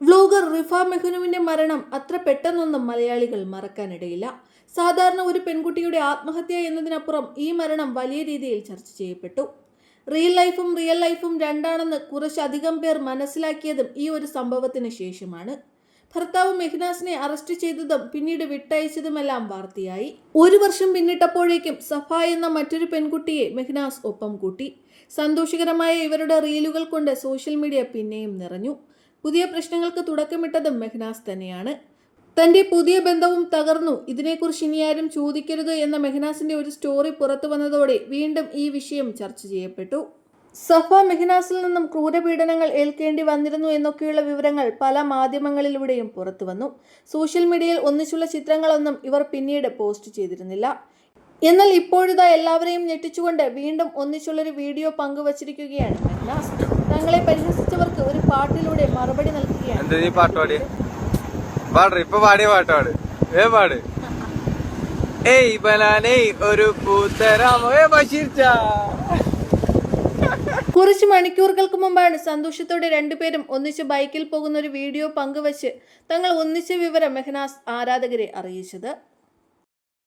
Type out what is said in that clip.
Vlogger Rifa മെഹ്നുവിന്റെ മരണം അത്ര പെട്ടെന്നൊന്നും മലയാളികൾ മറക്കാനിടയില്ല. സാധാരണ ഒരു പെൺകുട്ടിയുടെ ആത്മഹത്യ എന്നതിനപ്പുറം ഈ മരണം വലിയ രീതിയിൽ ചർച്ച ചെയ്യപ്പെട്ടു. റിയൽ ലൈഫും റിയൽ ലൈഫും രണ്ടാണെന്ന് കുറച്ചധികം പേർ മനസ്സിലാക്കിയതും ഈ ഒരു സംഭവത്തിന് ശേഷമാണ്. ഭർത്താവ് മെഹ്നാസിനെ അറസ്റ്റ് ചെയ്തതും പിന്നീട് വിട്ടയച്ചതുമെല്ലാം വാർത്തയായി. ഒരു വർഷം പിന്നിട്ടപ്പോഴേക്കും സഫ എന്ന മറ്റൊരു പെൺകുട്ടിയെ മെഹ്നാസ് ഒപ്പം കൂട്ടി. സന്തോഷകരമായ ഇവരുടെ റീലുകൾ കൊണ്ട് സോഷ്യൽ മീഡിയ പിന്നെയും നിറഞ്ഞു. പുതിയ പ്രശ്നങ്ങൾക്ക് തുടക്കമിട്ടത് മെഹ്നാസ് തന്നെയാണ്. തന്റെ പുതിയ ബന്ധവും തകർന്നു. ഇതിനെക്കുറിച്ച് ഇനിയാരും ചോദിക്കരുത് എന്ന മെഹ്നാസിന്റെ ഒരു സ്റ്റോറി പുറത്തു വന്നതോടെ വീണ്ടും ഈ വിഷയം ചർച്ച ചെയ്യപ്പെട്ടു. സഫ മെഹ്നാസിൽ നിന്നും ക്രൂരപീഡനങ്ങൾ ഏൽക്കേണ്ടി വന്നിരുന്നു എന്നൊക്കെയുള്ള വിവരങ്ങൾ പല മാധ്യമങ്ങളിലൂടെയും പുറത്തു വന്നു. സോഷ്യൽ മീഡിയയിൽ ഒന്നിച്ചുള്ള ചിത്രങ്ങളൊന്നും ഇവർ പിന്നീട് പോസ്റ്റ് ചെയ്തിരുന്നില്ല. എന്നാൽ ഇപ്പോഴിതാ എല്ലാവരെയും ഞെട്ടിച്ചുകൊണ്ട് വീണ്ടും ഒന്നിച്ചുള്ളൊരു വീഡിയോ പങ്കുവച്ചിരിക്കുകയാണ് മെഹ്നാസ്. തങ്ങളെ പരിഹസിച്ചവർക്ക് പാട്ടിലൂടെ മറുപടി നൽകുകയാണ്. എന്താ നീ പാട്ട് പാടി? പാട് ഇപ്പൊ പാടിയ പാട്ട് പാട് ഏ പാട്. ഏയ് ബലാനേ ഒരു പൂത്തരാമോ ഏ ബഷീർച്ച കുറച്ച് മണിക്കൂറുകൾക്ക് മുമ്പാണ് സന്തോഷത്തോടെ രണ്ടുപേരും ഒന്നിച്ച് ബൈക്കിൽ പോകുന്ന ഒരു വീഡിയോ പങ്കുവച്ച് തങ്ങൾ ഒന്നിച്ച വിവരം മെഹനാസ് ആരാധകരെ അറിയിച്ചത്.